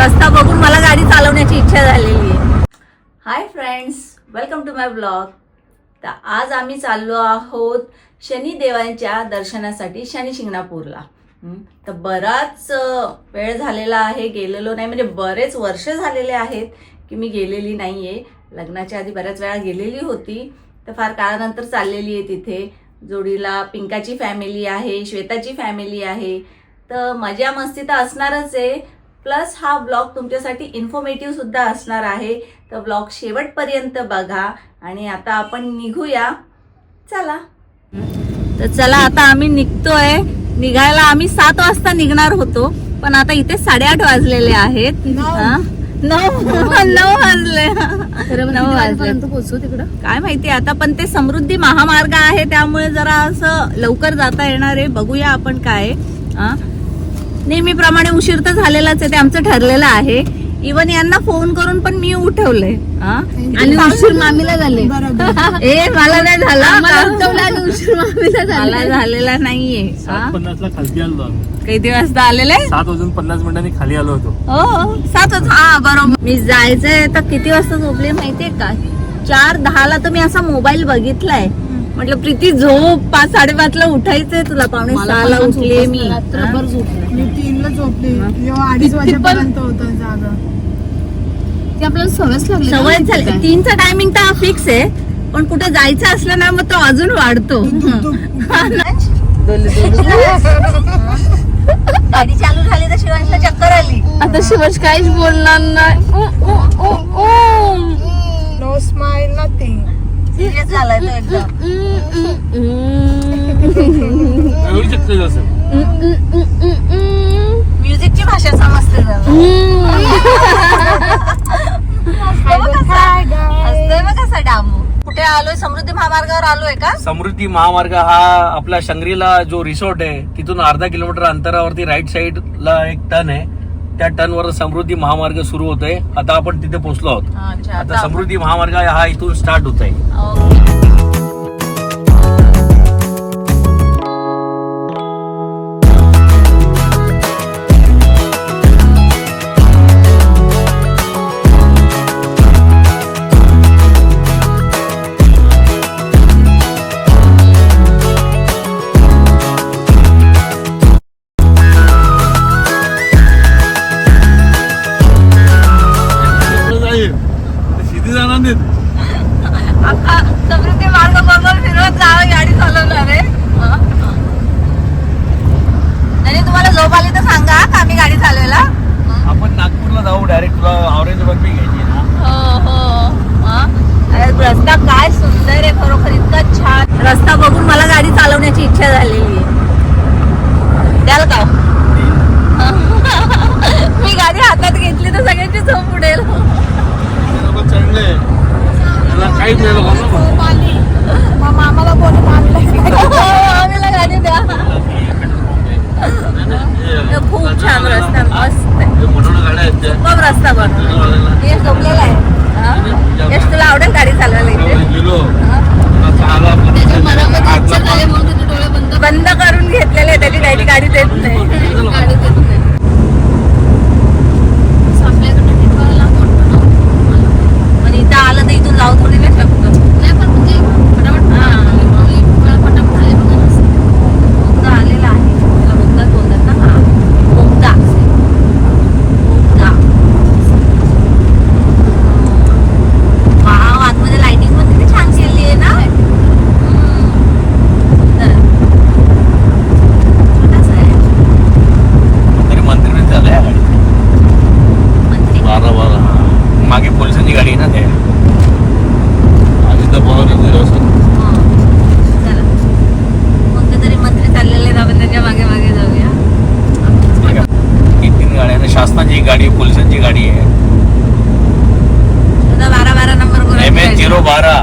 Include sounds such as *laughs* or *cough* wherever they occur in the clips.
रस्ता बघून मला गाडी चालवण्याची इच्छा झालेली आहे. Hi friends welcome to my blog तर आज आम्ही चाललो आहोत शनिदेवांच्या दर्शनासाठी शनी शिंगणापूरला. तर बराच वेळ झालेला आहे गेलेलो नाही म्हणजे बरेच वर्ष झालेले आहेत की मी गेलेली नाही आहे लग्नाच्या आधी बऱ्याच वेळा गेलेली होती तर फार काळानंतर चाललेली आहे तिथे. जोडीला पिंकाची फॅमिली आहे श्वेताची फॅमिली आहे. तर मजा मस्ती तर असणारच आहे प्लस हा ब्लॉग तुमच्यासाठी इन्फॉर्मेटिव्ह सुद्धा असणार आहे. तर ब्लॉग शेवटपर्यंत बघा. आणि आता आपण निघूया. चला. तर चला आता आम्ही निघतोय. निघायला आम्ही सात वाजता निघणार होतो. पण आता इथे साडेआठ वाजलेले आहेत? नऊ. नऊ. वाजले. नऊ वाजले. पोहोचू तिकडं. काय माहिती आता पण ते समृद्धी महामार्ग आहे त्यामुळे जरा असं लवकर जाता येणार आहे. बघूया आपण काय हा? नेहमीप्रमाणे उशीर तर झालेलाच आहे ते आमचं ठरलेलं आहे. इवन यांना फोन करून पण मी उठवलंय? *laughs* आणि उशीर मामीला झाले. ए मला नाही झाला. आणि उशीर मामीला मला झाले झालेला नाहीये. हा? सात पन्नास ला खाली आलो आम्ही. किती वाजता आलेले? सात वाजून पन्नास मिनिटांनी खाली आलो होतो. हो सातच हा बरोबर. मी जायचंय तर किती वाजता झोपले माहितीये का? चार दहाला तर मी असा मोबाईल बघितलाय. म्हटलं प्रीती झोप. पाच साडेपाच ला उठायचंय तुला. पावणे सहाला उठले मी. रात्रभर झोपले मी तीनला झोपली जेव्हा अडीच वाजेपर्यंत होतं जागा. ती आपल्याला सवयच लागली सवय झाली. तीनचा टायमिंग तर फिक्स आहे. पण कुठे जायचं असलं ना मग तो अजून वाढतो. गाडी चालू झाली तर शिवांशला चक्कर आली. आता शिवाज काहीच बोलणार नाही. नो स्माइल नथिंग सिरियस झालाय तो एकदम एवढी चक्कर असेल म्युझिकची भाषा समजते जरा. असतोय बघ कसा डामू. कुठे आलोय? समृद्धी महामार्गावर आलोय का? समृद्धी महामार्ग हा आपला शंगरीला जो रिसॉर्ट आहे तिथून अर्धा किलोमीटर अंतरावरती राईट साइडला एक टन आहे. त्या टन वर समृद्धी महामार्ग सुरू होतोय. आता आपण तिथे पोहोचलो आहोत. आता समृद्धी महामार्ग हा इथून स्टार्ट होत आहे चालवण्याची इच्छा झालेली आहे. द्याल का *laughs* मी गाडी हातात घेतली तर सगळ्यांची झोप उडेल. मामाला आणलं आम्हाला गाडी द्या. खूप छान रस्ता मस्त. खूप रस्ता बनवला. झोपलेला आहे. हा? यश तुला आवडेल गाडी चालवायला इथे? बंद बंद करून घेतलेले त्याची डायरी गाडी देत नाही. para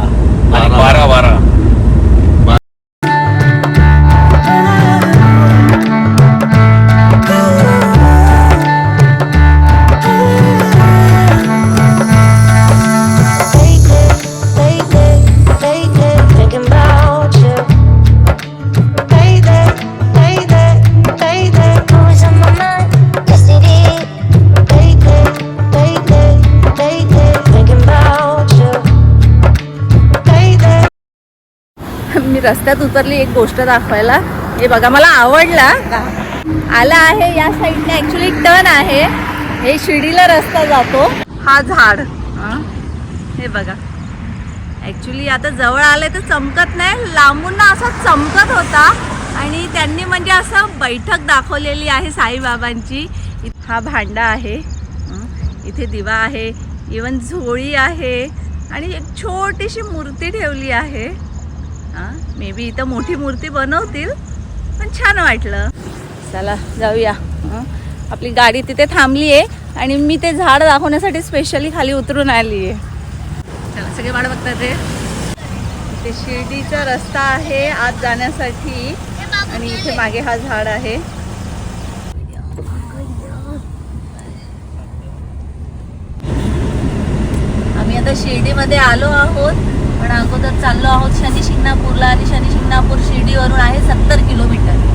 रस्त्यात उतरली एक गोष्ट दाखवायला. हे बघा मला आवडला. आला आहे या साईडने ॲक्च्युली टर्न आहे. हे शिडीला रस्ता जातो. हा झाड. हे. बघा. ॲक्च्युली आता जवळ आले तर चमकत नाही. लांबून ना असा चमकत होता. आणि त्यांनी म्हणजे असं बैठक दाखवलेली आहे साईबाबांची. हा भांडा आहे. इथे दिवा आहे. इवन झोळी आहे. आणि एक छोटीशी मूर्ती ठेवली आहे. मे बी इथं मोठी मूर्ती बनवतील पण छान वाटलं. चला जाऊया. आपली गाडी तिथे थांबली आहे आणि मी ते झाड दाखवण्यासाठी स्पेशली खाली उतरून आली आहे चला सगळे वाट बघतात रे. इथे शिर्डीचा रस्ता आहे आत जाण्यासाठी आणि इथे मागे हा झाड आहे. आम्ही आता शिर्डीमध्ये आलो आहोत. पण अगोदर चाललो आहोत शनी शिंगणापूरला आणि शनी शिंगणापूर शिर्डीवरून आहे सत्तर किलोमीटर.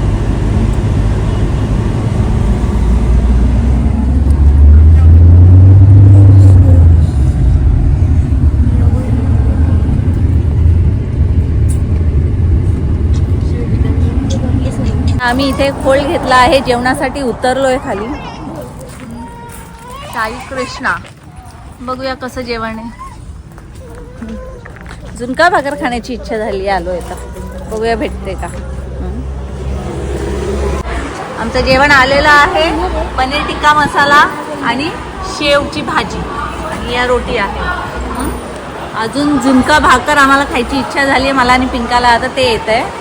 आम्ही इथे खोल घेतला आहे जेवणासाठी उतरलोय खाली. साई कृष्णा. बघूया कसं जेवण आहे. झुणका भाकर खाण्याची इच्छा झाली आलोय तर बघूया भेटते का. आमचं जेवण आलेलं आहे पनीर टिक्का मसाला आणि शेवची भाजी. आणि या रोटी आहे. अजून झुणका भाकर आम्हाला खायची इच्छा झाली आहे मला आणि पिंकाला. आता ते येत आहे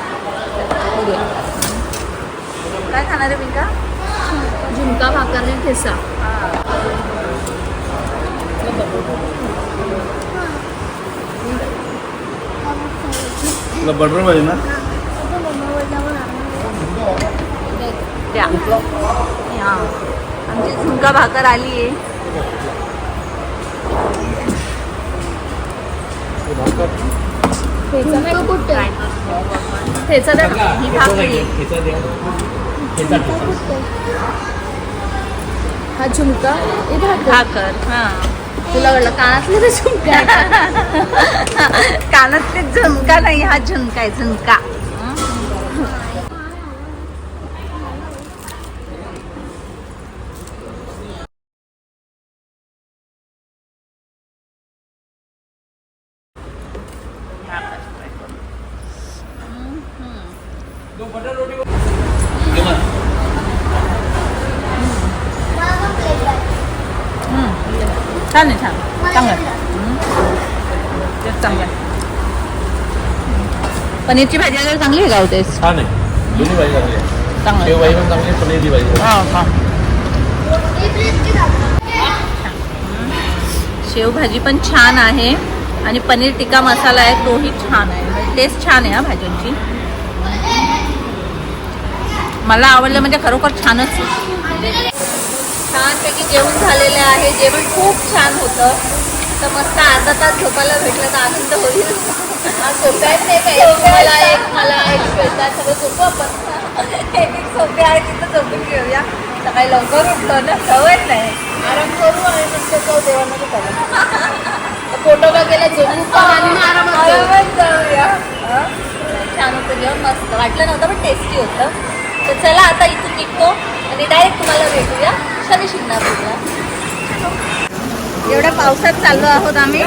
काय खाणार आहे पिंका? झुणका भाकर आणि ठेसा. तुला बटर पाहिजे ना? द्या. हा. आमची झुणका भाकर आली आहे. ठेचा द्या. ना. ही भाकरी आहे. हा झुमका हे भाकर. भाकर हा. तुला कळलं कानातलं झुमका *laughs* कानातले झुमका झुणका नाही हा झुणका आहे झुणका छान आहे छान चांगलं आहे. हम्म. तेच चांगलं आहे. पनीरची भाजी वगैरे चांगली आहे गाव तेच छान आहे दोन्ही भाजी चांगली आहे चांगलं शेव आहे. भाजी पण चांगली आहे पनीरची भाजी पण. हा, हा. शेवभाजी पण छान आहे आणि पनीर टिक्का मसाला आहे तोही छान आहे टेस्ट छान आहे हा भाज्यांची मला आवडलं म्हणजे खरोखर छानच आहे. छानपैकी जेवण झालेलं आहे. जेवण खूप छान होतं. तर मस्त अर्धा तास झोपायला भेटलं तर आनंद होईल. आहेत नाही का एक मला एक मला एक श्वेता सगळं झोपू आपण. एक एक सोपे आहे तिथं झोपून घेऊया. सकाळी लवकर उठलो ना सवय नाही. आराम करू आणि नंतर जाऊ देवामध्ये करू फोटो बघायला झोपू पण आणि आरामात जाऊ. आरामात जाऊया. हं? छान होतं जेवण मस्त. वाटलं नव्हतं पण टेस्टी होतं. तर चला आता इथून निघतो. आणि डायरेक्ट तुम्हाला भेटूया. कधी शिकणार तुला? एवढ्या पावसात चाललो आहोत आम्ही.